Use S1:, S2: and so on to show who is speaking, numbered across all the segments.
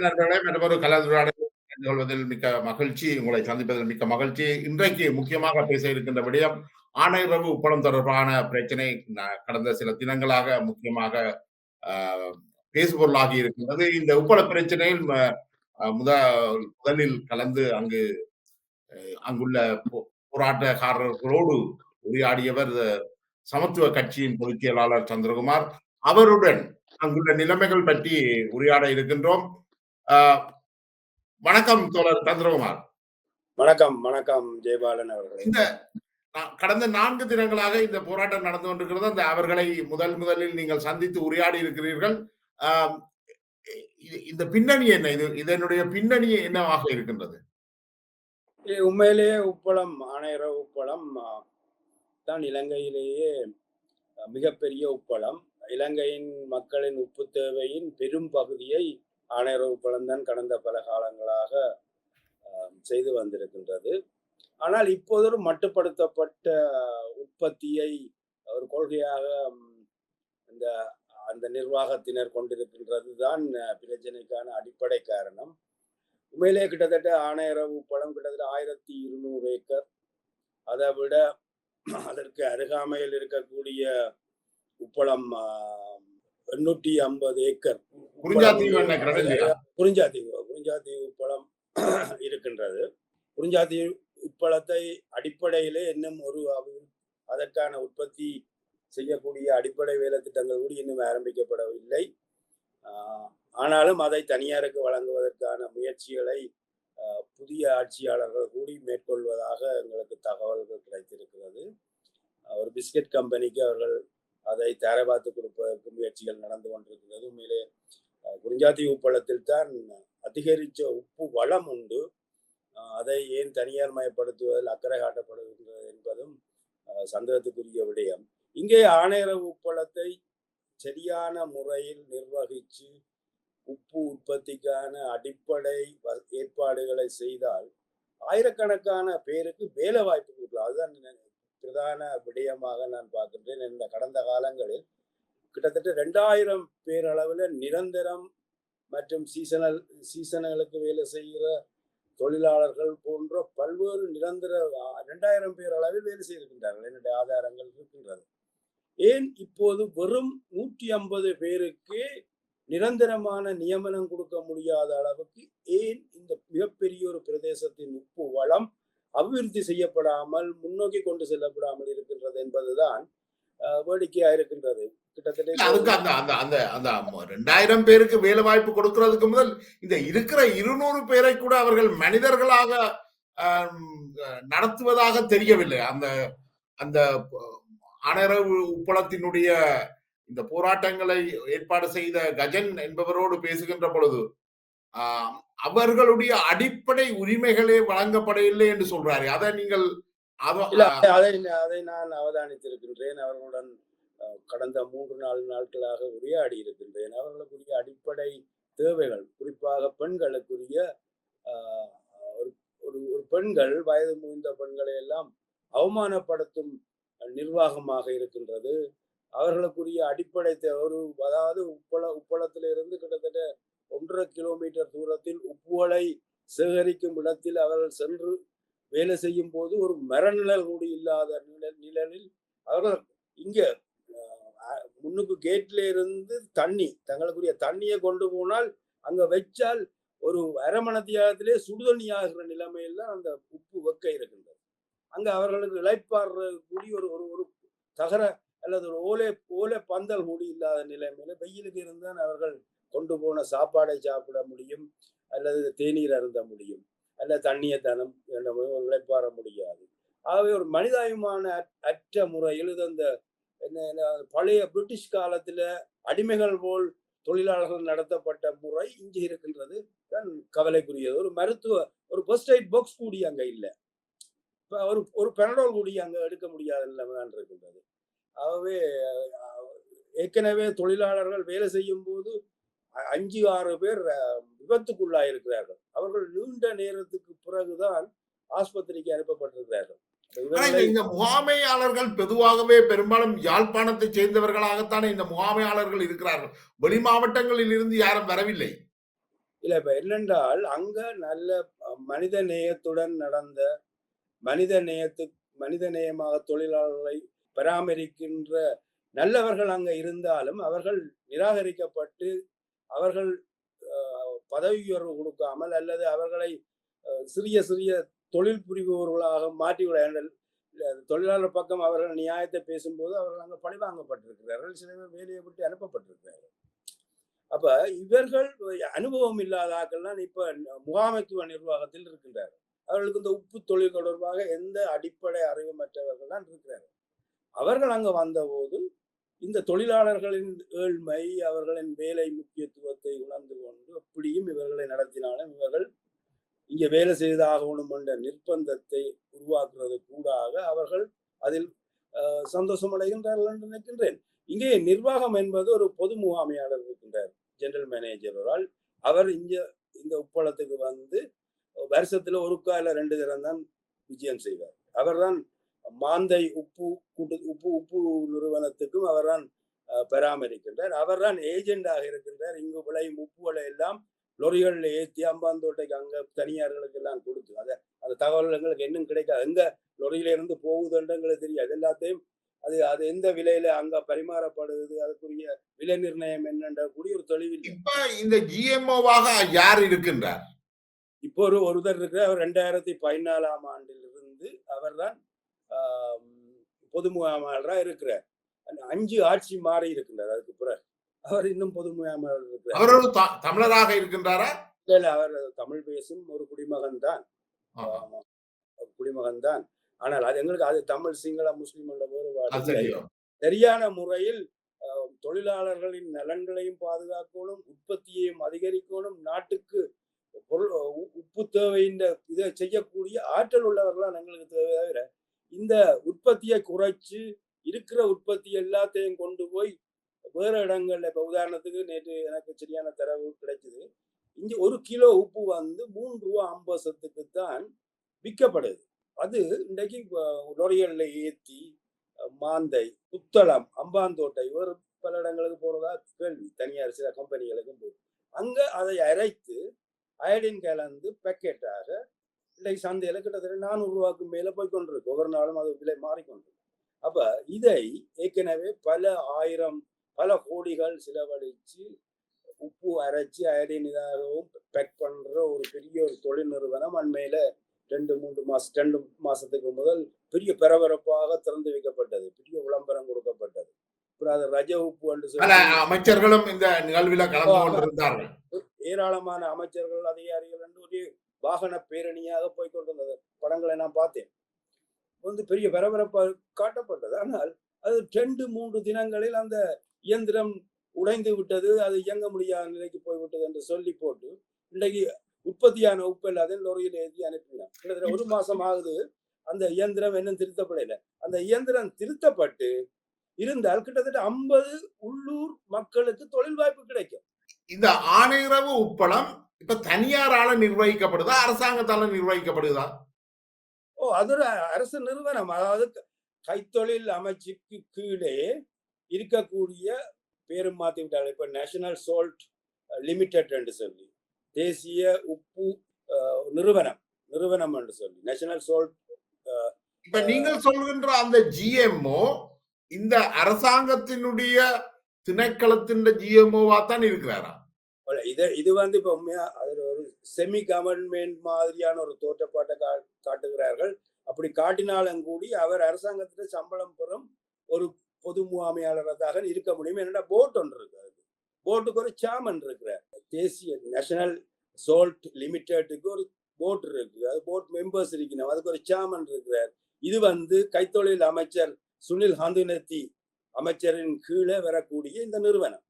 S1: நண்பர்களே மற்றொரு கலந்துரையாடல் கொள்வதில் மிக்க மகிழ்ச்சி உங்களை சந்திப்பதில் மிக்க மகிழ்ச்சி. இன்றைக்கு முக்கியமாக பேச இருக்கின்ற விடயம் ஆணையரவு உப்பளம் தொடர்பான பிரச்சனை. கடந்த சில தினங்களாக முக்கியமாக பேசுபொருளாகி இருக்கின்றது. இந்த உப்பள பிரச்சனையில் முத முதலில் கலந்து அங்கு அஹ், அங்குள்ள போ- போராட்டக்காரர்களோடு உரையாடியவர் சமத்துவ கட்சியின் பொதுச் செயலாளர் சந்திரகுமார். அவருடன் அங்குள்ள நிலைமைகள் பற்றி உரையாட இருக்கின்றோம். வணக்கம் தோழர் சந்திரகுமார்.
S2: வணக்கம் வணக்கம் ஜெயபாலன் அவர்களே.
S1: இந்த கடந்த நான்கு தினங்களாக இந்த போராட்டம் நடந்து கொண்டிருக்கிறது. அந்த அவர்களை முதல் முதலில் நீங்கள் சந்தித்து உரையாடி இருக்கிறீர்கள். இந்த பின்னணி என்ன? இது இதனுடைய பின்னணி என்னவாக இருக்கின்றது?
S2: உண்மையிலேயே உப்பளம் ஆணையர உப்பளம் தான் இலங்கையிலேயே மிகப்பெரிய உப்பளம். இலங்கையின் மக்களின் உப்பு தேவையின் பெரும் பகுதியை ஆணையரவு உப்பளம் கடந்த பல காலங்களாக செய்து வந்திருக்கின்றது. ஆனால் இப்போது ஒரு மட்டுப்படுத்தப்பட்ட உற்பத்தியை ஒரு கொள்கையாக இந்த அந்த நிர்வாகத்தினர் கொண்டிருக்கின்றது தான் பிரச்சனைக்கான அடிப்படை காரணம். உண்மையிலே கிட்டத்தட்ட ஆணையரவு பழம் கிட்டத்தட்ட ஆயிரத்தி இருநூறு ஏக்கர். அதை விட அதற்கு அருகாமையில் இருக்கக்கூடிய உப்பளம் எண்ணூற்றி ஐம்பது ஏக்கர்
S1: குறிஞ்சாத்தீவு?
S2: குறிஞ்சாத்தீவு உப்பளம் இருக்கின்றது. குறிஞ்சாத்தீவு உப்பளத்தை அடிப்படையிலே இன்னும் ஒரு அதற்கான உற்பத்தி செய்யக்கூடிய அடிப்படை வேலை திட்டங்கள் கூட இன்னும் ஆரம்பிக்கப்படவில்லை. ஆனாலும் அதை தனியாருக்கு வழங்குவதற்கான முயற்சிகளை புதிய ஆட்சியாளர்கள் கூடி மேற்கொள்வதாக எங்களுக்கு தகவல்கள் கிடைத்திருக்கிறது. ஒரு பிஸ்கட் கம்பெனிக்கு அவர்கள் அதை தர பார்த்து கொடுப்பதற்கு முயற்சிகள் நடந்து கொண்டிருக்கிறது. உண்மையிலே குறிஞ்சாத்தி உப்பளத்தில் தான் அதிகரித்த உப்பு வளம் உண்டு. அதை ஏன் தனியார் மயப்படுத்துவதில் அக்கறை காட்டப்படுகின்றது என்பதும் சந்தேகத்துக்குரிய விடயம். இங்கே ஆணையர உப்பளத்தை சரியான முறையில் நிர்வகித்து உப்பு உற்பத்திக்கான அடிப்படை வ- ஏற்பாடுகளை செய்தால் ஆயிரக்கணக்கான பேருக்கு வேலை வாய்ப்பு கொடுக்கலாம். அதுதான் பிரதான விடயமாக நான் பார்க்கின்றேன். இந்த கடந்த காலங்களில் கிட்டத்தட்ட ரெண்டாயிரம் பேர் அளவில் நிரந்தரம் மற்றும் சீசனல் சீசனங்களுக்கு வேலை செய்கிற தொழிலாளர்கள் போன்ற பல்வேறு நிரந்தர ரெண்டாயிரம் பேர் அளவில் வேலை செய்திருக்கின்றார்கள். என்னுடைய ஆதாரங்கள் இருக்கின்றது. ஏன் இப்போது வெறும் நூற்றி ஐம்பது பேருக்கு நிரந்தரமான நியமனம் கொடுக்க முடியாத அளவுக்கு ஏன் இந்த மிகப்பெரிய ஒரு பிரதேசத்தின் உப்பு வளம் அபிவிருத்தி செய்யப்படாமல் முன்னோக்கி கொண்டு செல்லப்படாமல் இருக்கின்றது என்பதுதான் வேடிக்கையா இருக்கின்றது. கிட்டத்தட்ட
S1: அந்த அந்த அந்த அந்த ரெண்டாயிரம் பேருக்கு வேலை வாய்ப்பு கொடுக்கறதுக்கு முதல் இந்த இருக்கிற இருநூறு பேரை கூட அவர்கள் மனிதர்களாக நடத்துவதாக தெரியவில்லை. அந்த அந்த அனரவு உப்பளத்தினுடைய இந்த போராட்டங்களை ஏற்பாடு செய்த கஜன் என்பவரோடு பேசுகின்ற பொழுது அவர்களுடைய அடிப்படை உரிமைகளே வழங்கப்படவில்லை என்று சொல்றாரு. அதை நீங்கள்
S2: அதை அதை நான் அவதானித்திருக்கின்றேன். அவர்களுடன் கடந்த மூன்று நாலு நாட்களாக உரையாடி இருக்கின்றேன். அவர்களுக்குரிய அடிப்படை தேவைகள் குறிப்பாக பெண்களுக்குரிய ஒரு ஒரு பெண்கள் வயது முதிர்ந்த பெண்களை எல்லாம் அவமானப்படுத்தும் நிர்வாகமாக இருக்கின்றது. அவர்களுக்குரிய அடிப்படை ஒரு அதாவது உப்பள உப்பளத்திலிருந்து கிட்டத்தட்ட ஒன்றரை கிலோமீட்டர் தூரத்தில் உப்புகளை சேகரிக்கும் இடத்தில் அவர்கள் சென்று வேலை செய்யும் போது ஒரு மரநிழல் கூட இல்லாத நிழல் நிழலில் அவர்கள் இங்க முன்னுக்கு கேட்ல இருந்து தண்ணி தங்களுக்குரிய தண்ணியை கொண்டு போனால் அங்க வச்சால் ஒரு அரமணத்தியாகத்திலே சுடுதண்ணி ஆகிற நிலைமையில் தான் அந்த உப்பு வெக்க இருக்கின்றது. அங்க அவர்களுக்கு இழைப்பாடுற கூடிய ஒரு ஒரு ஒரு தகர அல்லது ஒரு ஓலை ஓலை பந்தல் கூடி இல்லாத நிலைமையில வெயிலுக்கு இருந்தால் அவர்கள் கொண்டு போன சாப்பாடை சாப்பிட முடியும் அல்லது தேநீர் அருந்த முடியும் அல்ல தண்ணியை தனம் ஒரு முடியாது. ஆகவே ஒரு மனிதாபிமான அற்ற முறையில் இது அந்த என்ன என்ன, பழைய பிரிட்டிஷ் காலத்துல அடிமைகள் போல் தொழிலாளர்கள் நடத்தப்பட்ட முறை இங்கே இருக்கின்றது. தான் கவலைக்குரியது. ஒரு மருத்துவ ஒரு ஃபர்ஸ்ட் எய்ட் பாக்ஸ் கூடி அங்க இல்லை. இப்போ ஒரு ஒரு பெனடோல் கூடி அங்க எடுக்க முடியாத நிலைமை தான் இருக்கின்றது. ஆகவே ஏற்கனவே தொழிலாளர்கள் வேலை செய்யும் போது அஞ்சு ஆறு பேர் அஹ், விபத்துக்குள்ளாயிருக்கிறார்கள். அவர்கள் நீண்ட நேரத்துக்கு பிறகுதான் ஆஸ்பத்திரிக்கு அனுப்பப்பட்டிருக்கிறார்கள்.
S1: இந்த- முகாமையாளர்கள் பொதுவாகவே பெரும்பாலும் யாழ்ப்பாணத்தை சேர்ந்தவர்களாகத்தானே இந்த முகாமையாளர்கள் இருக்கிறார்கள். வெளி மாவட்டங்களில் இருந்து யாரும் வரவில்லை.
S2: இல்ல இப்ப என்னென்றால் அங்க நல்ல மனித நேயத்துடன் நடந்த மனித நேயத்து மனித நேயமாக தொழிலாளர்களை பராமரிக்கின்ற நல்லவர்கள் அங்க இருந்தாலும் அவர்கள் நிராகரிக்கப்பட்டு அவர்கள் பதவி உயர்வு கொடுக்காமல் அல்லது அவர்களை சிறிய சிறிய தொழில் புரிபவர்களாக மாற்றிவிட தொழிலாளர் பக்கம் அவர்கள் நியாயத்தை பேசும்போது அவர்கள் அங்க பழிவாங்கப்பட்டிருக்கிறார்கள் சில பேர் வேலையை விட்டு அனுப்பப்பட்டிருக்கிறார்கள். அப்ப இவர்கள் அனுபவம் இல்லாத ஆக்கள்லாம் இப்ப முகாமைத்துவ நிர்வாகத்தில் இருக்கின்றார்கள். அவர்களுக்கு இந்த உப்பு தொழில் தொடர்பாக எந்த அடிப்படை அறிவு மற்றவர்கள் தான் இருக்கிறார்கள். அவர்கள் அங்க வந்தபோது இந்த தொழிலாளர்களின் ஏழ்மை அவர்களின் வேலை முக்கியத்துவத்தை உணர்ந்து கொண்டு அப்படியும் இவர்களை நடத்தினாலும் இவர்கள் இங்கே வேலை செய்தாகணும் என்ற நிர்பந்தத்தை உருவாக்குறது கூடாக அவர்கள் அதில் சந்தோஷமடைகின்றார்கள் சந்தோஷம் அடைகின்றார்கள் என்று நினைக்கின்றேன். இங்கே நிர்வாகம் என்பது ஒரு பொது முகாமையாளர் இருக்கின்றார் ஜெனரல் மேனேஜரால் அவர் இங்க இந்த உப்பளத்துக்கு வந்து வருஷத்துல ஒரு கால ரெண்டு தரம் தான் விஜயம் செய்வார். அவர்தான் மாந்தை உப்பு கூட்டு உப்பு உப்பு நிறுவனத்துக்கும் அவர்தான் பராமரிக்கின்றார். அவர்தான் ஏஜெண்டாக இருக்கின்றார். இங்கு விளையும் உப்புகளை எல்லாம் லொரிகளில் ஏற்றி அம்பாந்தோட்டைக்கு அங்க தனியார்களுக்கு எல்லாம் கொடுத்து அதை அந்த தகவல் எங்களுக்கு இன்னும் கிடைக்காது. எங்க லொரியில இருந்து போகுதுன்னு எங்களுக்கு தெரியாது எல்லாத்தையும் அது அது எந்த விலையில அங்க பரிமாறப்படுது அதுக்குரிய விலை நிர்ணயம் என்னன்ற கூடிய ஒரு தெளிவில்
S1: இப்ப இந்த ஜிஎம்ஓவாக யார் இருக்கின்றார்?
S2: இப்போ ஒரு ஒருத்தர் இருக்கிற அவர் ரெண்டாயிரத்தி பதினாலாம் ஆண்டில் இருந்து அவர்தான் ஆம், பொது முகாமையாளராக இருக்கிறார் அந்த அஞ்சு ஆட்சி மாறி இருக்கின்றார் அதுக்கு பிறகு. அவர் இன்னும் பொது முகாமையாளர் இருக்கிறார்.
S1: தமிழராக இருக்கின்றாரா?
S2: இல்ல, அவர் தமிழ் பேசும் ஒரு குடிமகன் தான். குடிமகன் தான் ஆனால் அது எங்களுக்கு அது தமிழ் சிங்கள முஸ்லிம் உள்ள
S1: அது
S2: வேறுபாடு. சரியான முறையில் தொழிலாளர்களின் நலன்களையும் பாதுகாக்கணும் உற்பத்தியையும் அதிகரிக்கணும் நாட்டுக்கு பொருள் உப்பு தேவையின் இதை செய்யக்கூடிய ஆற்றல் உள்ளவர்களாம் எங்களுக்கு தேவை தவிர இந்த உற்பத்தியை குறைச்சு இருக்கிற உற்பத்தி எல்லாத்தையும் கொண்டு போய் வேற இடங்கள்ல இப்ப உதாரணத்துக்கு நேற்று எனக்கு சரியான தரவு கிடைச்சது இங்க ஒரு கிலோ உப்பு வந்து மூன்று ரூபா ஐம்பது சத்துக்கு தான் விற்கப்படுது. அது இன்றைக்கு லொரியல்ல ஏத்தி மாந்தை புத்தளம் அம்பாந்தோட்டை ஒரு பல இடங்களுக்கு போறதா கேள்வி. தனியார் சில கம்பெனிகளுக்கும் போகுது அங்க அதை அரைத்து அயடின் கலந்து பேக்கெட்டாக இன்றைக்கு சந்தையில கிட்டத்தட்ட நானூறு ரூபாய்க்கு மேல போய் கொண்டிருக்கு ஒவ்வொரு நாளும் அது விலை மாறிக்கொண்டிருக்கு அப்ப இதை ஏற்கனவே பல ஆயிரம் பல கோடிகள் செலவழிச்சு உப்பு அரைச்சு அயடின் இதாகவும் பேக் பண்ற ஒரு பெரிய ஒரு தொழில் நிறுவனம் அண்மையில ரெண்டு மூன்று மாசம் ரெண்டு மாசத்துக்கு முதல் பெரிய பரபரப்பாக திறந்து வைக்கப்பட்டது. பெரிய விளம்பரம் கொடுக்கப்பட்டது. அப்புறம் அது ரஜ உப்பு என்று சொல்லி
S1: அமைச்சர்களும் இந்த நிகழ்வில்
S2: ஏராளமான அமைச்சர்கள் அதிகாரிகள் என்று வாகன பேரணியாக போய் கொண்டிருந்தது. படங்களை நான் பார்த்தேன். வந்து பெரிய பரபரப்பாக காட்டப்பட்டது. ஆனால் அது ரெண்டு மூன்று தினங்களில் அந்த இயந்திரம் உடைந்து விட்டது. அது இயங்க முடியாத நிலைக்கு போய்விட்டது என்று சொல்லி போட்டு இன்றைக்கு உற்பத்தியான உப்பு எல்லாத்தையும் லொரியில் ஏற்றி அனுப்பினான் கிட்டத்தட்ட ஒரு மாசம் ஆகுது அந்த இயந்திரம் இன்னும் திருத்தப்படையில அந்த இயந்திரம் திருத்தப்பட்டு இருந்தால் கிட்டத்தட்ட ஐம்பது உள்ளூர் மக்களுக்கு தொழில் வாய்ப்பு கிடைக்கும்.
S1: இந்த ஆணையரவு உப்பளம் இப்ப தனியாரால நிர்வகிக்கப்படுதா அரசாங்கத்தால நிர்வகிக்கப்படுதா?
S2: ஓ அது ஒரு அரசு நிறுவனம். அதாவது கைத்தொழில் அமைச்சுக்கு கீழே இருக்கக்கூடிய பேரும் மாத்தி விட்டாங்க இப்ப நேஷனல் சோல்ட் லிமிடெட் என்று சொல்லி தேசிய உப்பு நிறுவனம் நிறுவனம் என்று சொல்லி நேஷனல் சோல்ட்
S1: இப்ப நீங்கள் சொல்கின்ற அந்த ஜிஎம்ஓ இந்த அரசாங்கத்தினுடைய திணைக்களத்தின் ஜிஎம்ஓவா தான் இருக்கிறாரா?
S2: இது இது வந்து இப்ப உண்மையா அதுல ஒரு செமி கவர்மெண்ட் மாதிரியான ஒரு தோற்றப்பாட்டை கா காட்டுகிறார்கள். அப்படி காட்டினாலும் கூடி அவர் அரசாங்கத்துல சம்பளம் பெறும் ஒரு பொது முகாமையாளராக இருக்க முடியும். என்னடா போட் ஒன்று இருக்கு அதுக்கு. போட்டுக்கு ஒரு சாமன் இருக்கிறார். தேசிய நேஷனல் சோல்ட் லிமிடெட்டுக்கு ஒரு போட் இருக்கு அது போட் மெம்பர்ஸ் இருக்கணும். அதுக்கு ஒரு சாமன் இருக்கிறார். இது வந்து கைத்தொழில் அமைச்சர் சுனில் ஹந்துனத்தி அமைச்சரின் கீழே வரக்கூடிய இந்த நிறுவனம்.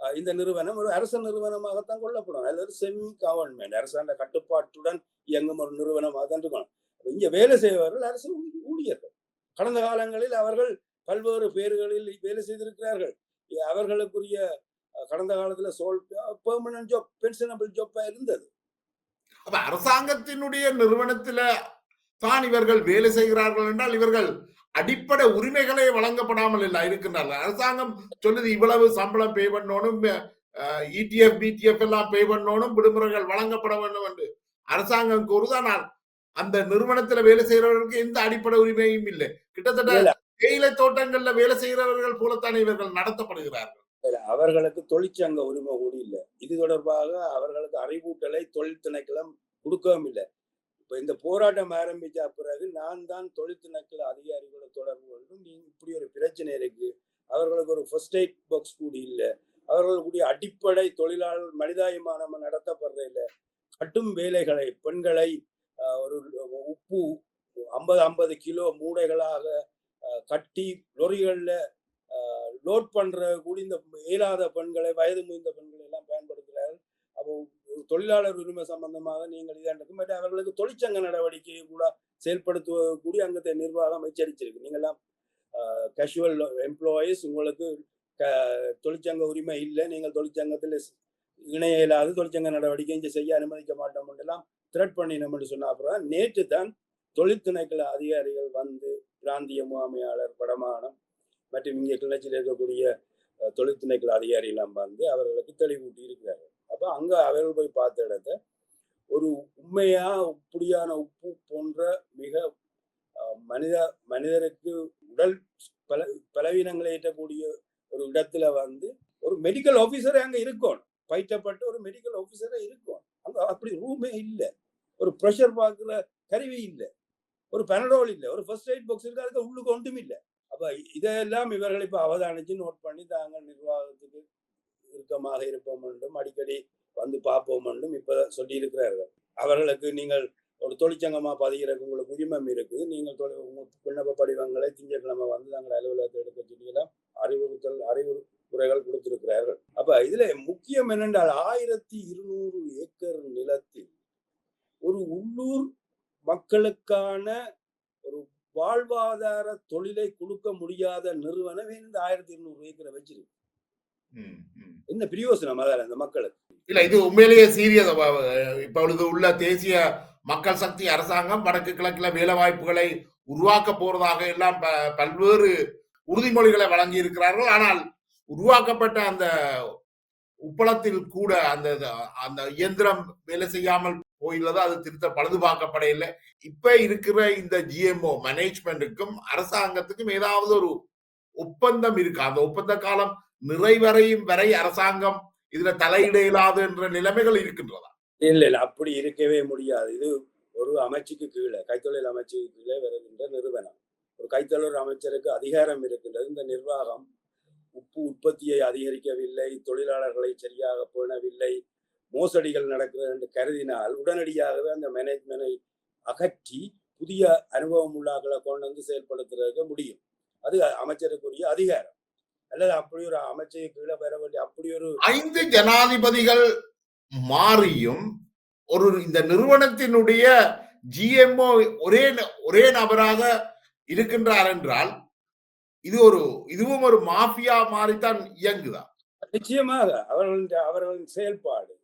S2: இந்த நிறுவனம் ஒரு அரசு நிறுவனமாகத்தான் கொள்ளப்படும். அல்லது செமி கவர்மெண்ட் அரசாங்க கட்டுப்பாட்டுடன் இயங்கும் ஒரு நிறுவனமாக தான் இருக்கணும். இங்க வேலை செய்பவர்கள் அரசு ஊழியர்கள். கடந்த காலங்களில் அவர்கள் பல்வேறு பேர்களில் வேலை செய்திருக்கிறார்கள். அவர்களுக்குரிய கடந்த காலத்துல சோல் பெர்மனன்ட் ஜாப் பென்ஷனபிள் ஜாப்பா இருந்தது.
S1: அப்ப அரசாங்கத்தினுடைய நிறுவனத்துல தான் இவர்கள் வேலை செய்கிறார்கள் என்றால் இவர்கள் அடிப்படை உரிமைகளே வழங்கப்படாமல் இல்ல இருக்கின்றார்கள். அரசாங்கம் சொல்லுது இவ்வளவு சம்பளம் பே பண்ணணும் இடிஎஃப் பிடிஎஃப் எல்லாம் பே பண்ணணும் விடுமுறைகள் வழங்கப்பட வேண்டும் என்று. அரசாங்கம் கூறுதானால் அந்த நிறுவனத்துல வேலை செய்யறவர்களுக்கு எந்த அடிப்படை உரிமையும் இல்லை. கிட்டத்தட்ட. தேயிலை தோட்டங்கள்ல வேலை செய்கிறவர்கள் போலத்தானே இவர்கள் நடத்தப்படுகிறார்கள்.
S2: அவர்களுக்கு தொழிற்சங்க உரிமை கூட இல்லை. இது தொடர்பாக அவர்களுக்கு அறிவூட்டலை தொழில் திணைக்களம் கொடுக்கவும் இல்லை. இப்போ இந்த போராட்டம் ஆரம்பித்த பிறகு நான் தான் தொழில் அதிகாரிகளை தொடர்பு கொண்டும் நீங்கள் இப்படி ஒரு பிரச்சனை இருக்கு. அவர்களுக்கு ஒரு ஃபர்ஸ்ட் எய்ட் பாக்ஸ் கூட இல்லை. அவர்களுடைய அடிப்படை தொழிலாளர் மனிதாயமானம் நடத்தப்படுறது இல்லை. கட்டும் வேலைகளை பெண்களை ஒரு உப்பு ஐம்பது ஐம்பது கிலோ மூடைகளாக கட்டி லொரிகள்ல லோட் பண்ற கூட இந்த இயலாத பெண்களை வயது முதிர்ந்த பெண்களை எல்லாம் பயன்படுத்துகிறார்கள். அப்போ தொழிலாளர் உரிமை சம்பந்தமாக நீங்கள் இதாண்டுக்கும் பட் அவர்களுக்கு தொழிற்சங்க நடவடிக்கையை கூட செயல்படுத்துவது கூடிய அங்கத்தை நிர்வாகம் எச்சரிச்சிருக்கு நீங்களாம் கேஷுவல் எம்ப்ளாயீஸ் உங்களுக்கு க- தொழிற்சங்க உரிமை இல்லை. நீங்கள் தொழிற்சங்கத்தில் இணைய இயலாது தொழிற்சங்க நடவடிக்கை செய்ய அனுமதிக்க மாட்டோம் எல்லாம் த்ரெட் பண்ணினோம்னு சொன்ன அப்புறம் நேற்று தான் தொழில் அதிகாரிகள் வந்து பிராந்திய முகாமையாளர் படமானம் மற்றும் இங்கே கிளர்ச்சியில் இருக்கக்கூடிய அஹ், தொழில் திணைக்கள அதிகாரிகள் வந்து அவர்களுக்கு தெளிவூட்டி இருக்கிறார்கள். அப்போ அங்க அவர்கள் போய் பார்த்த இடத்த ஒரு உண்மையா உப்படியான உப்பு போன்ற மிக மனித மனிதருக்கு உடல் பல பலவீனங்களை ஏற்றக்கூடிய ஒரு இடத்துல வந்து ஒரு மெடிக்கல் ஆஃபீஸரே அங்கே இருக்கும் பயிற்றப்பட்டு ஒரு மெடிக்கல் ஆபீசரே இருக்கும் அங்க அப்படி ரூமே இல்லை. ஒரு ப்ரெஷர் பார்க்குற கருவி இல்லை. ஒரு பெனடோல் இல்லை. ஒரு ஃபர்ஸ்ட் எய்ட் பாக்ஸ் இருக்கு அதுக்கு உள்ளுக்கு ஒன்றும் இல்லை. அப்போ இதெல்லாம் இவர்கள் இப்ப அவதானிச்சு நோட் பண்ணி தாங்க நிர்வாகத்துக்கு இறுக்கமாக இருப்போம் என்றும் அடிக்கடி வந்து பார்ப்போம் என்றும் இப்ப சொல்லியிருக்கிறார்கள். அவர்களுக்கு நீங்கள் ஒரு தொழிற்சங்கமா பதிகிறதுக்கு உங்களுக்கு உரிமம் இருக்குது. நீங்கள் தொழில் விண்ணப்ப படிவங்களை திங்கட்கிழமை வந்து நாங்கள் அலுவலகத்தை எடுக்க சொல்லிக்கலாம் அறிவுறுத்தல் அறிவுரைகள் கொடுத்திருக்கிறார்கள். அப்ப இதுல முக்கியம் என்னென்றால் ஆயிரத்தி இருநூறு ஏக்கர் நிலத்தில் ஒரு உள்ளூர் மக்களுக்கான ஒரு வாழ்வாதார தொழிலை கொடுக்க முடியாத நிறுவனம் இந்த ஆயிரத்தி இருநூறு ஏக்கரை வச்சிருக்கு. என்ன பிரயோசனம் அந்த மக்களுக்கு
S1: இல்ல இது உண்மையிலேயே சீரியஸ் இப்பொழுது உள்ள தேசிய மக்கள் சக்தி அரசாங்கம் வடக்கு கிழக்குல வேலை வாய்ப்புகளை உருவாக்க போறதாக எல்லாம் ப- பல்வேறு உறுதிமொழிகளை வழங்கி இருக்கிறார்கள் ஆனால் உருவாக்கப்பட்ட அந்த உப்பளத்தில் கூட அந்த அந்த இயந்திரம் வேலை செய்யாமல் போயுள்ளது அது திருத்த பழுது பார்க்கப்பட இல்லை இப்ப இருக்கிற இந்த ஜிஎம்ஓ மேனேஜ்மெண்ட்டுக்கும் அரசாங்கத்துக்கும் ஏதாவது ஒரு ஒப்பந்தம் இருக்கு? அந்த ஒப்பந்த காலம் நிறைவரையும் வரை அரசாங்கம் இதுல தலையிட இயலாது என்ற நிலைமைகள் இருக்கின்றதா?
S2: இல்ல இல்ல. அப்படி இருக்கவே முடியாது. இது ஒரு அமைச்சுக்கு கீழே கைத்தொழில் அமைச்சுக்கு கீழே வருகின்ற நிறுவனம். ஒரு கைத்தொழில் அமைச்சருக்கு அதிகாரம் இருக்கின்றது. இந்த நிர்வாகம் உப்பு உற்பத்தியை அதிகரிக்கவில்லை தொழிலாளர்களை சரியாக பேணவில்லை மோசடிகள் நடக்கிறது என்று கருதினால் உடனடியாகவே அந்த மேனேஜ்மெண்டை அகற்றி புதிய அனுபவம் உள்ளாக்களை கொண்டு வந்து செயல்படுத்துறதுக்கு முடியும். அது அமைச்சருக்குரிய அதிகாரம். அல்லது அப்படி ஒரு அமைச்சருக்கு கீழே பெற வேண்டிய அப்படி ஒரு
S1: ஐந்து ஜனாதிபதிகள் மாறியும் ஒரு இந்த நிறுவனத்தினுடைய ஜிஎம்ஓ ஒரே ஒரே நபராக இருக்கின்றார் என்றால் இது ஒரு இதுவும் ஒரு மாஃபியா மாதிரித்தான் இயங்குதா?
S2: நிச்சயமாக அவர்களின் அவர்களின் செயல்பாடு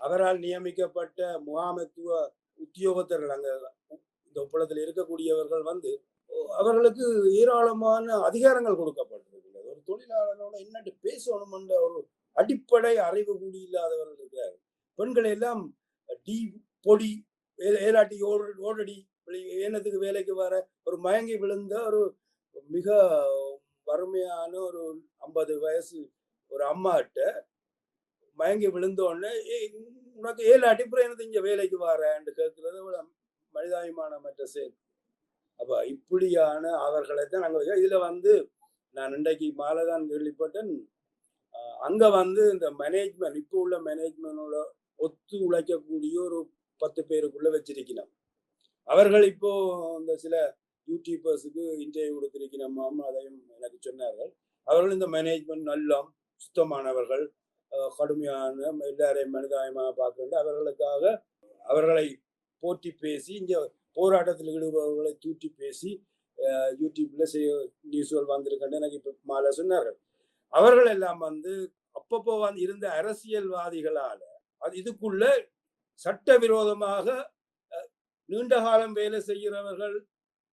S2: அவரால் நியமிக்கப்பட்ட முகாமைத்துவ உத்தியோகத்தர்கள் அங்க இந்த ஒப்பளத்தில் இருக்கக்கூடியவர்கள் வந்து அவர்களுக்கு ஏராளமான அதிகாரங்கள் கொடுக்கப்பட்டிருக்கிறது ஒரு தொழிலாளரோட என்னட்டு பேசணுமென்ற ஒரு அடிப்படை அறிவு கூடி இல்லாதவர்கள் இருக்கிறார் பெண்கள் எல்லாம் டி பொடி ஏ- ஏலாட்டி ஓடு ஓடடி ஏனத்துக்கு வேலைக்கு வர ஒரு மயங்கி விழுந்த ஒரு மிக வறுமையான ஒரு ஐம்பது வயசு ஒரு அம்மாட்ட மயங்கி விழுந்த உடனே உனக்கு ஏழு அப்புறம் என்னது இங்க வேலைக்கு வரேன்னு கேட்கறது ஒரு மனிதாபிமானமற்ற செயல். அப்ப இப்படியான அவர்களை தான் நாங்கள் இதுல வந்து நான் இன்றைக்கு மாலை தான் கேள்விப்பட்டேன். அங்கே அங்க வந்து இந்த மேனேஜ்மெண்ட் இப்போ உள்ள மேனேஜ்மெண்டோட ஒத்து உழைக்கக்கூடிய ஒரு பத்து பேருக்குள்ள வச்சிருக்கணும் அவர்கள் இப்போ இந்த சில யூடியூபர்ஸுக்கு இன்டர்வியூ கொடுத்திருக்கணும் அதையும் எனக்கு சொன்னார்கள். அவர்கள் இந்த மேனேஜ்மெண்ட் நல்லம் சுத்தமானவர்கள் கடுமையான எல்லாரையும் மனிதாயமாக பார்க்கின்ற அவர்களுக்காக அவர்களை போட்டி பேசி இங்கே போராட்டத்தில் ஈடுபவர்களை தூட்டி பேசி யூடியூப்ல செய்ய நியூஸ்கள் வந்திருக்கின்ற எனக்கு இப்ப மாலை சொன்னார்கள். அவர்கள் எல்லாம் வந்து அப்பப்போ வந்து இருந்த அரசியல்வாதிகளால அது இதுக்குள்ள சட்டவிரோதமாக நீண்ட காலம் வேலை செய்கிறவர்கள்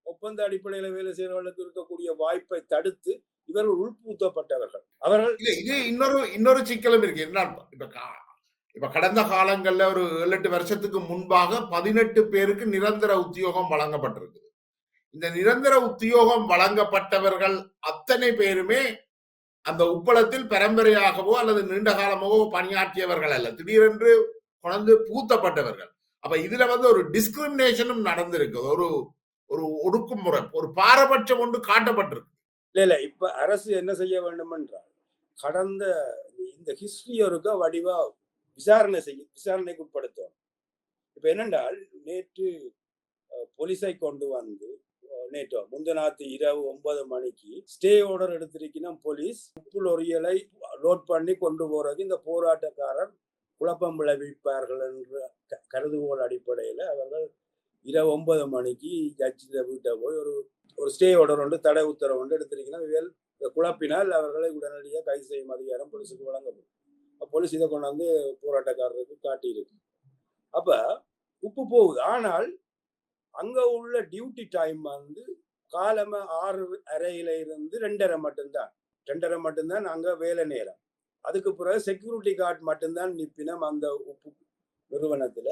S2: ஒப்பந்த அடிப்படையில் வேலை செய்கிறவர்களுக்கு இருக்கக்கூடிய வாய்ப்பை தடுத்து இவர்கள் உள்பூத்தப்பட்டவர்கள் அவர்கள்
S1: இது இன்னொரு இன்னொரு சிக்கலும் இருக்கு. என்ன இப்ப இப்ப கடந்த காலங்கள்ல ஒரு ஏழு எட்டு வருஷத்துக்கு முன்பாக பதினெட்டு பேருக்கு நிரந்தர உத்தியோகம் வழங்கப்பட்டிருக்கு இந்த நிரந்தர உத்தியோகம் வழங்கப்பட்டவர்கள் அத்தனை பேருமே அந்த உப்பளத்தில் பரம்பரையாகவோ அல்லது நீண்ட காலமாகவோ பணியாற்றியவர்கள் அல்ல. திடீரென்று கொண்டு பூத்தப்பட்டவர்கள். அப்ப இதுல வந்து ஒரு டிஸ்கிரிமினேஷனும் நடந்திருக்கு. ஒரு ஒரு ஒடுக்குமுறை ஒரு பாரபட்சம் ஒன்று காட்டப்பட்டிருக்கு.
S2: இல்ல இல்ல. இப்ப அரசு என்ன செய்ய வேண்டும் என்றால் கடந்த இந்த ஹிஸ்டரி ஒருக்க வடிவா விசாரணை செய்ய விசாரணைக்கு உட்படுத்தும் இப்ப என்னென்றால் நேற்று போலீஸை கொண்டு வந்து அஹ், முந்தநாத்து இரவு ஒன்பது மணிக்கு ஸ்டே ஆர்டர் எடுத்திருக்கணும் போலீஸ் உப்பு லொரியலை லோட் பண்ணி கொண்டு போறது இந்த போராட்டக்காரர் குழப்பம் விளைவிப்பார்கள் என்ற க- கருதுகோள் அடிப்படையில் அவர்கள் இரவு ஒன்பது மணிக்கு ஜட்ஜிட வீட்டை போய் ஒரு ஒரு ஸ்டே ஆர்டர் ஒன்று தடை உத்தரவு ஒன்று எடுத்திருக்கணும் இவர்கள் குழப்பினால் அவர்களை உடனடியாக கைது செய்யும் அதிகாரம் போலீஸுக்கு வழங்கப்படும். போலீஸ் இதை கொண்டாந்து போராட்டக்காரருக்கு காட்டியிருக்கு. அப்போ உப்பு போகுது. ஆனால் அங்க உள்ள டியூட்டி டைம் வந்து காலம ஆறு அறையில இருந்து ரெண்டரை மட்டும்தான். ரெண்டரை மட்டும்தான் அங்க வேலை நேரம். அதுக்கு பிறகு செக்யூரிட்டி கார்டு மட்டும்தான் நிப்பினம் அந்த உப்பு நிறுவனத்துல.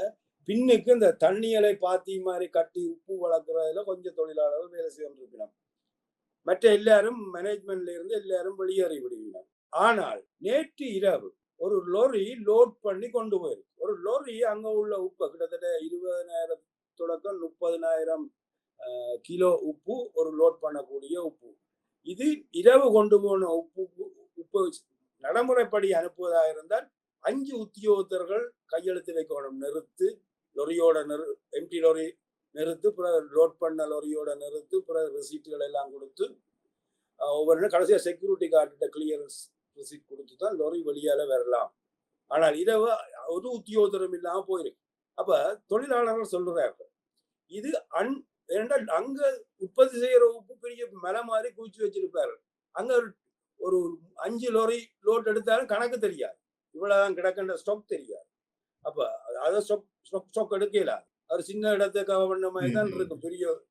S2: பின்னுக்கு இந்த தண்ணியலை பாத்தி மாதிரி கட்டி உப்பு வளர்க்குறதுல கொஞ்சம் தொழிலாளர்கள் வேலை செய்யணும் மற்ற எல்லாரும் மேனேஜ்மெண்ட்ல இருந்து எல்லாரும் வெளியேறி விடுவினர் ஆனால் நேற்று இரவு ஒரு லொரி லோட் பண்ணி கொண்டு போயிருக்கு. ஒரு லொரி அங்க உள்ள உப்பு கிட்டத்தட்ட இருபதனாயிரம் தொடக்கம் முப்பதனாயிரம் கிலோ உப்பு ஒரு லோட் பண்ணக்கூடிய உப்பு. இது இரவு கொண்டு போன உப்பு உப்பு நடைமுறைப்படி அனுப்புவதாக இருந்தால் அஞ்சு உத்தியோகத்தர்கள் கையெழுத்து வைக்கணும். நிறுத்து லொரியோட நிறு எம்டி லொரி நிறுத்து பிறகு லோட் பண்ண லொரியோட நிறுத்து பிறகு ரிசீட்டுகள் எல்லாம் கொடுத்து ஒவ்வொரு கடைசியாக செக்யூரிட்டி கார்டு கிளியரன்ஸ் ரிசீட் கொடுத்து தான் லொரி வெளியால் வரலாம். ஆனால் இரவு ஒரு உத்தியோகத்தரும் இல்லாமல் போயிருக்கு. அப்ப தொழிலாளர்கள் சொல்றார்கள் இது அன் ஏனென்றால் அங்க உற்பத்தி செய்யற உப்பு பெரிய மலை மாதிரி குவிச்சு வச்சிருப்பாரு. அங்க ஒரு- ஒரு அஞ்சு லோரி லோட் எடுத்தாலும் கணக்கு தெரியாது. இவ்வளவுதான் கிடக்கின்ற ஸ்டாக் தெரியாது. அப்ப அதை ஸ்டாக் ஸ்டாக் ஸ்டாக் எடுக்கல. ஒரு சின்ன இடத்தை கவர் பண்ண மாதிரி தான். இருக்கும் பெரிய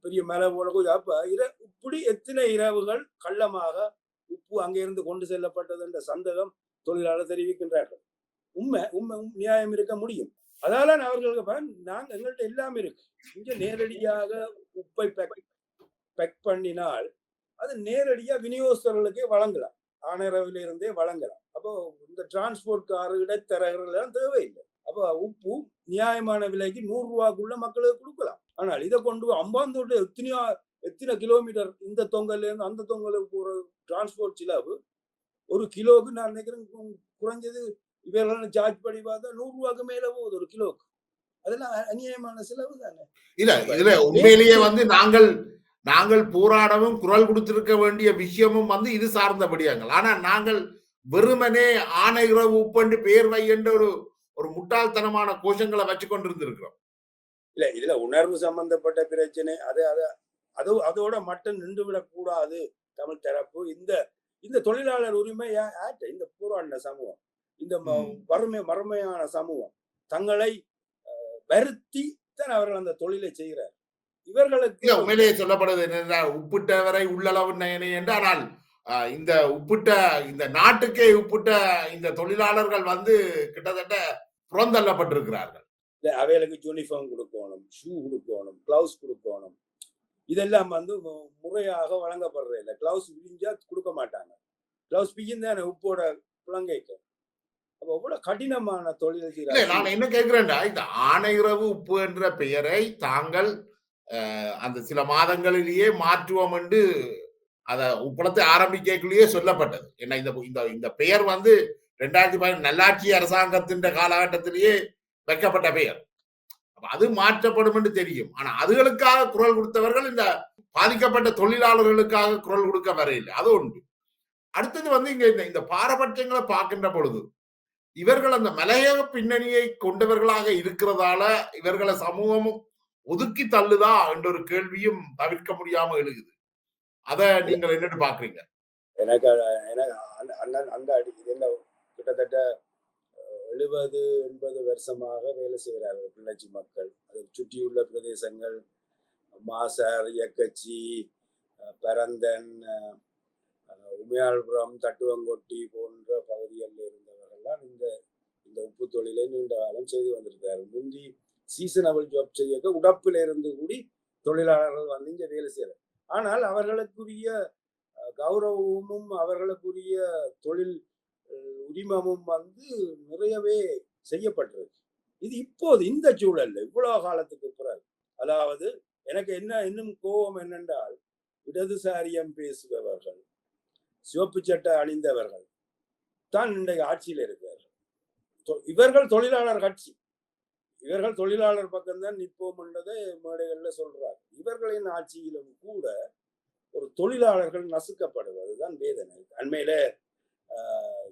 S2: பெரிய மலை போல கொஞ்சம் அப்ப இர இப்படி எத்தனை இரவுகள் கள்ளமாக உப்பு அங்கிருந்து கொண்டு செல்லப்பட்டது என்ற சந்தேகம் தொழிலாளர் தெரிவிக்கின்றார்கள். உண்மை உண்மை நியாயம் இருக்க முடியும். அதால அவர்களுக்கு நாங்கள் நாங்க எங்கள்கிட்ட எல்லாம் இருக்கு. இங்க நேரடியாக உப்பை பெக் பண்ணினால் அது நேரடியா விநியோகஸ்தர்களுக்கே வழங்கலாம். ஆனரவில இருந்தே வழங்கலாம். அப்போ இந்த டிரான்ஸ்போர்ட் கார் இடைத்தரகர்கள் எல்லாம் தேவையில்லை. அப்போ உப்பு நியாயமான விலைக்கு நூறு ரூபாக்குள்ள மக்களுக்கு கொடுக்கலாம். ஆனால் இதை கொண்டு அம்பாந்தோட்டு எத்தனையோ எத்தனை கிலோமீட்டர் இந்த தொங்கல்லேருந்து அந்த தொங்கலுக்கு போகிற டிரான்ஸ்போர்ட் செலவு ஒரு கிலோவுக்கு நான் நினைக்கிறேன் குறைஞ்சது இவர்கள் சார்ஜ் பண்ணி பார்த்தா நூறு ரூபாய்க்கு மேல போகுது ஒரு கிலோவுக்கு அதெல்லாம் அநியாயமான செலவு தானே?
S1: இல்ல இதுல உண்மையிலேயே வந்து நாங்கள் நாங்கள் போராடவும் குரல் கொடுத்திருக்க வேண்டிய விஷயமும் வந்து இது சார்ந்தபடியாங்கள் ஆனா நாங்கள் வெறுமனே இரவு உப்பண்டு பேர் வை என்ற ஒரு ஒரு முட்டாள்தனமான கோஷங்களை வச்சு கொண்டிருந்திருக்கிறோம்.
S2: இல்ல இதுல உணர்வு சம்பந்தப்பட்ட பிரச்சனை அது அது அது அதோட மட்டும் நின்று விடக்கூடாது தமிழ் தரப்பு. இந்த இந்த தொழிலாளர் உரிமை? இந்த போராடின சமூகம்? இந்த. வறுமை மறுமையான சமூகம் தங்களை வருத்தி தான் அவர்கள் அந்த தொழிலை செய்கிறார். இவர்களுக்கு
S1: உண்மையிலேயே சொல்லப்படுது என்னென்றால் உப்பிட்டவரை உள்ளளவு நயனே என்று ஆனால் ஆஹ், இந்த உப்பிட்ட இந்த நாட்டுக்கே உப்பிட்ட இந்த தொழிலாளர்கள் வந்து கிட்டத்தட்ட புறந்தள்ளப்பட்டிருக்கிறார்கள்.
S2: இல்ல, அவைகளுக்கு யூனிஃபார்ம் கொடுக்கணும் ஷூ கொடுக்கணும் கிளவுஸ் கொடுக்கணும். இதெல்லாம் வந்து முறையாக வழங்கப்படுறது இல்லை கிளவுஸ் பிரிஞ்சா கொடுக்க மாட்டாங்க. கிளவுஸ் பிய்யும் உப்போட அப்ப அவ்வளவு கடினமான தொழில்
S1: நான் என்ன கேட்கிறேன்டா இந்த ஆணையரவு உப்பு என்ற பெயரை தாங்கள் அந்த சில மாதங்களிலேயே மாற்றுவோம் என்று அத உப்பளத்தை ஆரம்பிக்கக்குள்ளேயே சொல்லப்பட்டது. என்ன இந்த இந்த இந்த பெயர் வந்து ரெண்டாயிரத்தி பதினெட்டு நல்லாட்சி அரசாங்கத்தின் காலகட்டத்திலேயே வைக்கப்பட்ட பெயர். அது மாற்றப்படும் என்று தெரியும். ஆனா அதுகளுக்காக குரல் கொடுத்தவர்கள் இந்த பாதிக்கப்பட்ட தொழிலாளர்களுக்காக குரல் கொடுக்க வரையில்லை. அது உண்டு அடுத்தது வந்து இங்க இந்த இந்த பாரபட்சங்களை பார்க்கின்ற பொழுது இவர்கள் அந்த மலையக பின்னணியை கொண்டவர்களாக இருக்கிறதால இவர்களை சமூகமும் ஒதுக்கி தள்ளுதா என்ற ஒரு கேள்வியும் தவிர்க்க முடியாம எழுகுது. அத நீங்கள் என்னட்டு பாக்குறீங்க
S2: எனக்கு எனக்கு அண்ணன் அந்த அடி கிட்டத்தட்ட எழுபது எண்பது வருஷமாக வேலை செய்கிறார்கள் கிளர்ச்சி மக்கள். அதை சுற்றியுள்ள பிரதேசங்கள் மாசர் இயக்கச்சி பரந்தன் உமையாள்புரம் தட்டுவங்கொட்டி போன்ற பகுதிகளில் எல்லாம் இந்த இந்த உப்பு தொழிலை நீண்ட காலம் செய்து வந்திருக்காரு முந்தி சீசனபிள் ஜாப் செய்ய உடப்பில் இருந்து கூடி தொழிலாளர்கள் வந்து இங்கே வேலை செய்யறாங்க ஆனால் அவர்களுக்குரிய அஹ், கௌரவமும் அவர்களுக்குரிய தொழில் உரிமமும் வந்து நிறையவே செய்யப்பட்டிருக்கு. இது இப்போது இந்த சூழல்ல இவ்வளவு காலத்துக்கு பிறகு அதாவது எனக்கு என்ன இன்னும் கோபம் என்னென்றால் இடதுசாரியம் பேசுபவர்கள் சிவப்பு சட்டை அணிந்தவர்கள் தான் இன்றைக்கு ஆட்சியில் இருக்கிறார்கள் தொ- இவர்கள் தொழிலாளர் கட்சி. இவர்கள் தொழிலாளர் பக்கம்தான் நிற்போம் என்றதை மேடைகளில் சொல்றாங்க இவர்களின் ஆட்சியிலும் கூட ஒரு தொழிலாளர்கள் நசுக்கப்படுவது தான் வேதனை. அண்மையில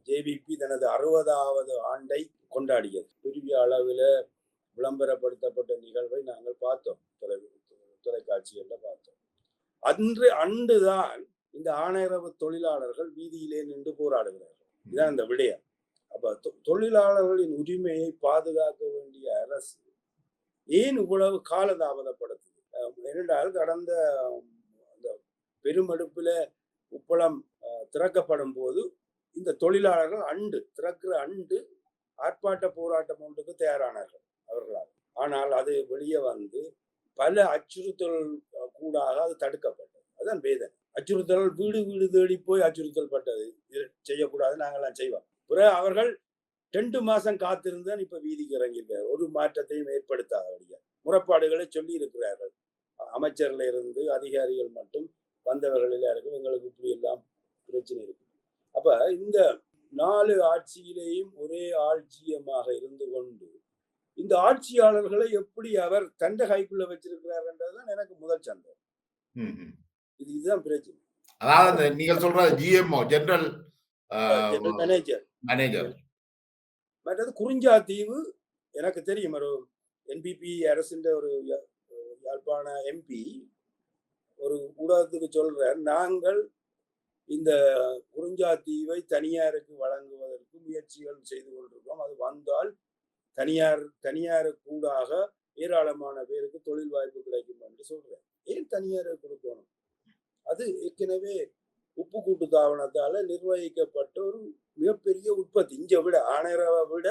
S2: ஜேபிபி தனது அறுபதாவது ஆண்டை கொண்டாடியது. பெரிய அளவில் விளம்பரப்படுத்தப்பட்ட நிகழ்வை நாங்கள் பார்த்தோம். தொலை தொலைக்காட்சிகளில் பார்த்தோம். அன்று அன்றுதான் இந்த ஆணையரவு தொழிலாளர்கள் வீதியிலே நின்று போராடுகிறார்கள். இதான் அந்த விடயம். அப்ப தொ- தொழிலாளர்களின் உரிமையை பாதுகாக்க வேண்டிய அரசு ஏன் இவ்வளவு காலதாமதப்படுத்துது? அஹ் ஏனென்றால் கடந்த அந்த பெருமடுப்புல உப்பளம் அஹ், திறக்கப்படும் போது இந்த தொழிலாளர்கள் அண்டு திறக்கிற அண்டு ஆர்ப்பாட்ட போராட்டம் ஒன்றுக்கு தயாரானார்கள் அவர்களால். ஆனால் அது வெளியே வந்து பல அச்சுறுத்தல் கூடாக அது தடுக்கப்பட்டது. அதுதான் வேதனை. அச்சுறுத்தல் வீடு வீடு தேடி போய் அச்சுறுத்தல் பட்டது. இது செய்யக்கூடாது நாங்கெல்லாம் செய்வோம். பிறகு அவர்கள் ரெண்டு மாசம் காத்திருந்தான் இப்ப வீதிக்கு இறங்கியிருக்கார் ஒரு மாற்றத்தையும் ஏற்படுத்தாதபடியா முறைப்பாடுகளை சொல்லி இருக்கிறார்கள். அமைச்சர்ல இருந்து அதிகாரிகள் மட்டும் வந்தவர்கள் எல்லாருக்கும் எங்களுக்கு இப்படி எல்லாம் பிரச்சனை இருக்கு. அப்ப இந்த நாலு ஆட்சியிலேயும் ஒரே ஆட்சியமாக இருந்து கொண்டு இந்த ஆட்சியாளர்களை எப்படி அவர் தண்டை கைக்குள்ள வச்சிருக்கிறார்ன்றதுதான் எனக்கு முதல் சந்தேகம். இது இதுதான் பிரச்சனை.
S1: அதாவது நீங்கள் சொல்ற ஜிஎம்ஓ ஜெனரல்
S2: மேனேஜர்
S1: மேனேஜர்
S2: மற்றது குறிஞ்சாத்தீவு எனக்கு தெரியும் ஒரு என்பிபி அரசின் ஒரு யாழ்ப்பாண எம்பி ஒரு ஊடகத்துக்கு சொல்றார் நாங்கள் இந்த குறிஞ்சாத்தீவை தனியாருக்கு வழங்குவதற்கு முயற்சிகள் செய்து கொண்டிருக்கிறோம். அது வந்தால் தனியார் தனியார் கூடாக ஏராளமான பேருக்கு தொழில் வாய்ப்பு கிடைக்கும் என்று சொல்றார். ஏன் தனியாருக்கு கொடுக்கணும்? அது ஏற்கனவே உப்பு கூட்டு தாவனத்தால நிர்வகிக்கப்பட்ட ஒரு மிகப்பெரிய உற்பத்தி. இங்கே விட ஆணையரவை விட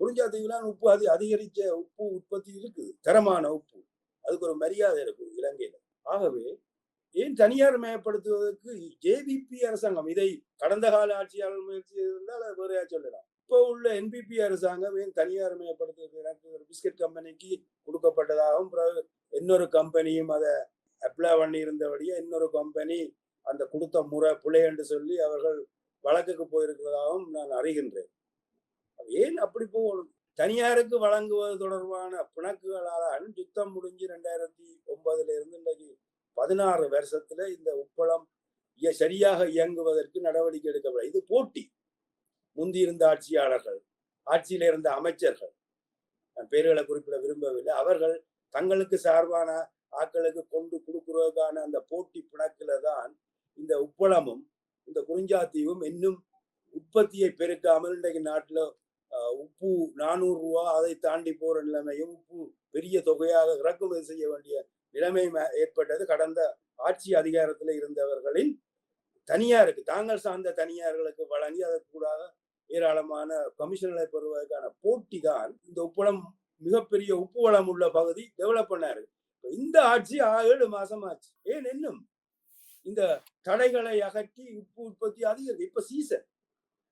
S2: குறிஞ்சாத்தீவுலாம் உப்பு அது அதிகரித்த உப்பு உற்பத்தி இருக்குது. தரமான உப்பு. அதுக்கு ஒரு மரியாதை இருக்கு இலங்கையில். ஆகவே ஏன் தனியார் மயப்படுத்துவதற்கு ஜேவிபி அரசாங்கம் இதை கடந்த கால ஆட்சியாளர் முயற்சி இருந்தால் அது வேறையா சொல்லலாம். இப்போ உள்ள என்பிபி அரசாங்கம் ஏன் தனியார் மயப்படுத்துவதற்கு எனக்கு ஒரு பிஸ்கட் கம்பெனிக்கு கொடுக்கப்பட்டதாகவும் பிறகு இன்னொரு கம்பெனியும் அதை அப்ளை பண்ணி இருந்தபடியே இன்னொரு கம்பெனி அந்த கொடுத்த முறை பிழை என்று சொல்லி அவர்கள் வழக்குக்கு போயிருக்கிறதாகவும் நான் அறிகின்றேன். ஏன் அப்படி போகணும்? தனியாருக்கு வழங்குவது தொடர்பான பிணக்குகளால் யுத்தம் முடிஞ்சு ரெண்டாயிரத்தி ஒன்பதுல இருந்து இன்றைக்கு பதினாறு வருஷத்துல இந்த உப்பளம் சரியாக இயங்குவதற்கு நடவடிக்கை எடுக்கப்படும் இது போட்டி. முந்தி இருந்த ஆட்சியாளர்கள் ஆட்சியில இருந்த அமைச்சர்கள் நான் பேர்களை குறிப்பிட விரும்பவில்லை. அவர்கள் தங்களுக்கு சார்பான ஆக்களுக்கு கொண்டு கொடுக்கிறதுக்கான அந்த போட்டி பிணக்கில தான் இந்த உப்பளமும் இந்த குறிஞ்சாத்தீவும் இன்னும் உற்பத்தியை பெருக்காமல் இன்றைக்கு நாட்டில் உப்பு நானூறு ரூபா அதை தாண்டி போற நிலைமையும் உப்பு பெரிய தொகையாக இறக்குமதி செய்ய வேண்டிய நிலைமை ஏற்பட்டது. கடந்த ஆட்சி அதிகாரத்தில் இருந்தவர்களின் தனியாருக்கு தாங்கள் சார்ந்த தனியார்களுக்கு வழங்கி அதற்கூடாக ஏராளமான கமிஷன்களை பெறுவதற்கான போட்டி தான் இந்த உப்பளம் மிகப்பெரிய உப்பு வளம் உள்ள பகுதி டெவலப் பண்ணாரு. இந்த ஆட்சி ஏழு மாசம் ஆச்சு ஏன் இன்னும்? இந்த தடைகளை அகற்றி உப்பு உற்பத்தி அதிகரிக்கு இப்ப சீசன்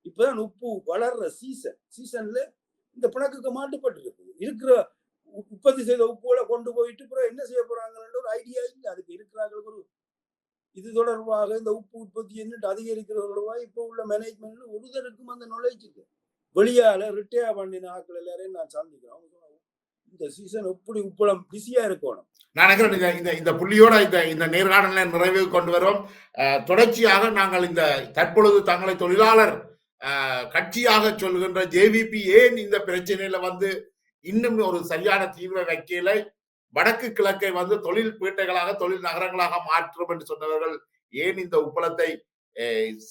S2: இப்பதான் உப்பு வளர்ற சீசன் சீசன்ல இந்த பிணக்குக்கு மாட்டுப்பட்டிருக்கு. இருக்கிற உ- உற்பத்தி செய்த உப்புகளை கொண்டு போயிட்டு பிறகு என்ன செய்ய போறாங்கன்ற ஒரு ஐடியா இல்லை. அதுக்கு இருக்கிறாங்களுக்கு ஒரு இது தொடர்பாக இந்த உப்பு உற்பத்தி என்னட்டு அதிகரிக்கிறது தொடர்பாக இப்போ உள்ள மேனேஜ்மெண்ட்ல ஒருதருக்கும் அந்த நுழைச்சிருக்கு வெளியால ரிட்டையர் பண்ணின ஆட்கள் எல்லாரையும் நான் சந்திக்கிறேன். இந்த சீசன் இப்படி உப்பளம் பிஸியா இருக்கணும்.
S1: நான் நினைக்கிறேன் இந்த- இந்த புள்ளியோட இந்த இந்த நேர்காணல நிறைவு கொண்டு வரோம். தொடர்ச்சியாக நாங்கள் இந்த தற்பொழுது தங்களை தொழிலாளர் கட்சியாக சொல்கின்ற ஜேவிபி ஏன் இந்த பிரச்சனையில வந்து இன்னும் ஒரு சரியான தீர்வை வைக்கல? வடக்கு கிழக்கை வந்து தொழில் பீட்டைகளாக தொழில் நகரங்களாக மாற்றும் என்று சொன்னவர்கள் ஏன் இந்த உப்பளத்தை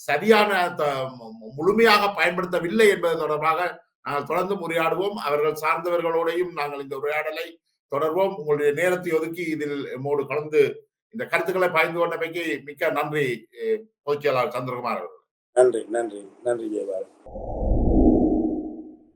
S1: சரியான த- மு- முழுமையாக பயன்படுத்தவில்லை என்பது தொடர்பாக நாங்கள் தொடர்ந்து உரையாடுவோம். அவர்கள் சார்ந்தவர்களோடையும் நாங்கள் இந்த உரையாடலை தொடர்வோம். உங்களுடைய நேரத்தை ஒதுக்கி இதில் நம்மோடு கலந்து இந்த கருத்துக்களை பகிர்ந்து கொண்டமைக்கு மிக்க நன்றி பொதுச் செயலாளர் சந்திரகுமார் அவர்கள்.
S2: நன்றி நன்றி நன்றி ஜெயபாலன்